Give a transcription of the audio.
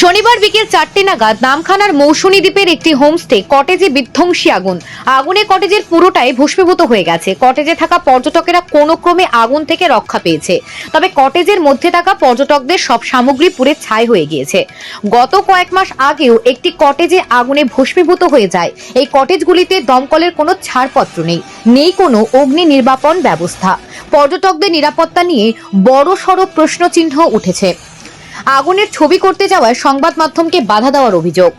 শনিবার বিকেল চারটে নাগাদ নামখানার মৌসুমী দ্বীপের একটি হোমস্টে কটেজে বিধ্বংসী আগুন। আগুনে কটেজের পুরোটাই ভস্মীভূত হয়ে গেছে। কটেজে থাকা পর্যটকেরা কোনো ক্রমে আগুন থেকে রক্ষা পেয়েছে। তবে কটেজের মধ্যে থাকা পর্যটকদের সব সামগ্রী পুড়ে ছাই হয়ে গিয়েছে। গত কয়েক মাস আগেও একটি কটেজে আগুনে ভস্মীভূত হয়ে যায়। এই কটেজগুলিতে দমকলের কোনো ছাড়পত্র নেই নেই কোনো অগ্নি নির্বাপন ব্যবস্থা। পর্যটকদের নিরাপত্তা নিয়ে বড় সড় প্রশ্নচিহ্ন উঠেছে। আগুনের ছবি করতে যাওয়ায় সংবাদ মাধ্যমকে বাধা দেওয়ার অভিযোগ।